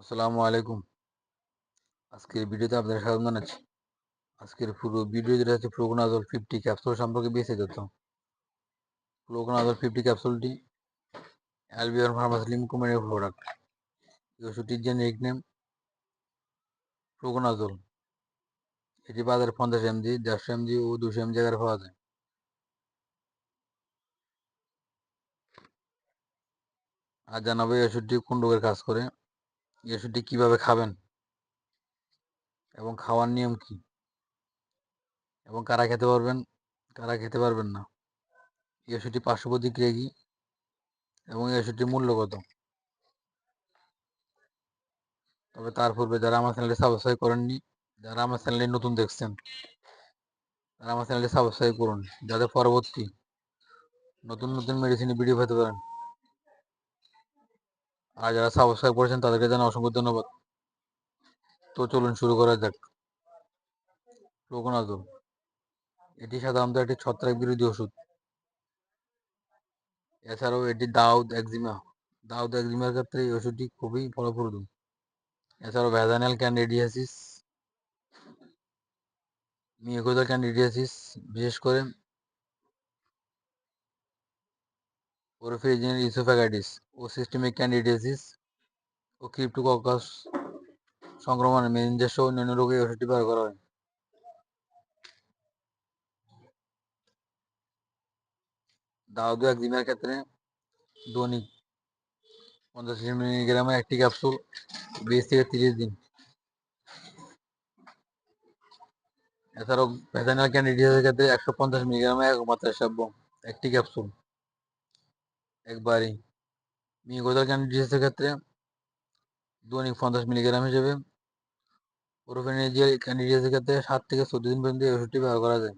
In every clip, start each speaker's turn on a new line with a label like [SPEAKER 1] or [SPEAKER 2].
[SPEAKER 1] আসসালামু আলাইকুম। আজকের ভিডিওতে আপনাদের স্বাগত জানাচ্ছি। আজকের পুরো ভিডিও যেটা হচ্ছে প্রোগনাজল ফিফটি ক্যাপসুল সম্পর্কে বেশি তথ্য। প্রোগনাজল ফিফটি ক্যাপসুলটি অ্যালবিয়ন ফার্মাসিলিম কোম্পানির প্রোডাক্ট এই ওষুধটির জেনেরিক নেম প্রোগনাজল এটি বাজারে পঞ্চাশ এমজি, দেড়শো এমজি ও দুশো এমজি জায়গায় পাওয়া যায়। আর জানাব এই ওষুধটি কোন রোগের কাজ করে? এই ওষুধটি কীভাবে খাবেন? এবং খাওয়ার নিয়ম কি? এবং কারা খেতে পারবেন? কারা খেতে পারবেন না? এই ওষুধটি পার্শ্ব প্রতিক্রিয়া এবং এই মূল্য কত? তবে তার পূর্বে যারা আমার চ্যানেলটি সাবস্ক্রাইব করেননি, যারা আমার চ্যানেলটি নতুন দেখছেন, তারা আমার চ্যানেলটি সাবস্ক্রাইব করুন। যাতে পরবর্তী নতুন নতুন মেডিসিনের ভিডিও পেতে পারেন। আর যারা সাবস্ক্রাইব করেছেন তাদেরকে জানা অসংখ্য ধন্যবাদ। তো চলুন শুরু করা যাক। প্রোকোনাজল এটি সাধারণত একটি ছত্রাক বিরোধী ওষুধ। এছাড়াও এটি দাউদ একজিমা দাউদ একজিমার ক্ষেত্রে এই ওষুধটি খুবই ফলপ্রদ এছাড়াও ভ্যাজানাল ক্যান্ডিডিয়াসিস মিউকোজাল ক্যান্ডিডিয়াসিস বিশেষ করে ওরফেজিনাল ইসোফ্যাগাইটিস ও সিস্টেমিক ক্যান্ডিডিয়াসিস ও ক্রিপ্টোককাস সংক্রমণে মেনিনজাস সহ অন্যান্য রোগে ওষুধটি ব্যবহার করা হয়। দাউদ একজিমার ক্ষেত্রে দৈনিক পঞ্চাশ মিলিগ্রামে একটি ক্যাপসুল বিশ থেকে তিরিশ দিন। এছাড়াও ভ্যাজানাল ক্যান্ডিডিয়াসের ক্ষেত্রে একশো পঞ্চাশ মিলিগ্রামে এক মাত্রা সেব্য একটি ক্যাপসুল। একবারই। মিউকোজাল ক্যান্ডিডিয়াসের ক্ষেত্রে দৈনিক পঞ্চাশ মিলিগ্রাম হিসেবে। ওরোফেনেজিয়াল ক্যান্ডিডিয়াসের ক্ষেত্রে সাত থেকে চোদ্দ দিন পর্যন্ত এই ওষুধটি ব্যবহার করা যায়।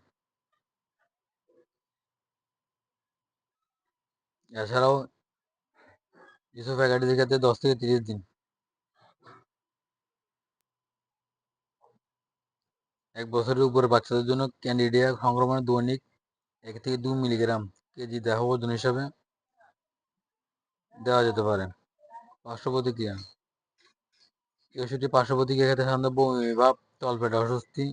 [SPEAKER 1] এছাড়াও কিছু ইসোফ্যাগাইটিসের ক্ষেত্রে দশ থেকে তিরিশ দিন। এক বছরের উপরে বাচ্চাদের জন্য ক্যান্ডিডিয়া সংক্রমণের দৈনিক এক থেকে দু মিলিগ্রাম কেজি দেহ ওজন হিসাবে। দেওয়া যেতে পারে। পার্শ্ব প্রতিক্রিয়া এই ওষুধটি পার্শ্ব ক্ষেত্রে সাধারণত বমি ভাব তলপেট অস্বস্তি,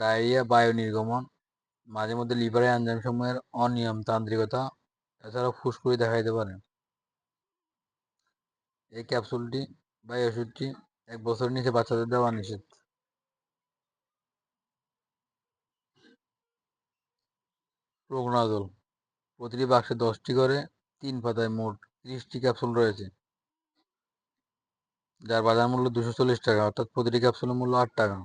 [SPEAKER 1] ডায়রিয়া, বায়ু নির্গমন, মাঝে মধ্যে লিভারে এনজাইম সমূহের অনিয়ম, তান্ত্রিকতা, এছাড়াও ফুসকুড়ি দেখা যেতে পারে। এই ক্যাপসুলটি বা এই ওষুধটি এক বছরের নিচে বাচ্চাদের দেওয়া নিষেধ। প্রোগনাজল প্রতিটি বাক্সে দশটি করে তিন পাতায় মোট ত্রিশটি ক্যাপসুল রয়েছে। যার বাজার মূল্য দুশো চল্লিশ টাকা, অর্থাৎ প্রতিটি ক্যাপসুলের মূল্য আট টাকা।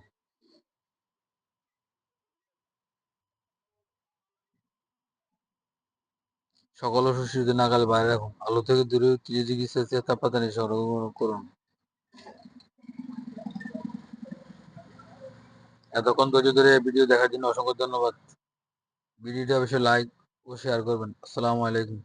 [SPEAKER 1] সকল ওষুধ শিশুদের নাগাল বাইরে রাখুন, আলো থেকে দূরে তিরিশ ডিগ্রি সেলসিয়াস তাপমাত্রা সংরক্ষণ করুন। এতক্ষণ ধৈর্য ধরে ভিডিও দেখার জন্য অসংখ্য ধন্যবাদ। ভিডিওটি অবশ্যই লাইক ও শেয়ার করবেন। আসসালামু আলাইকুম।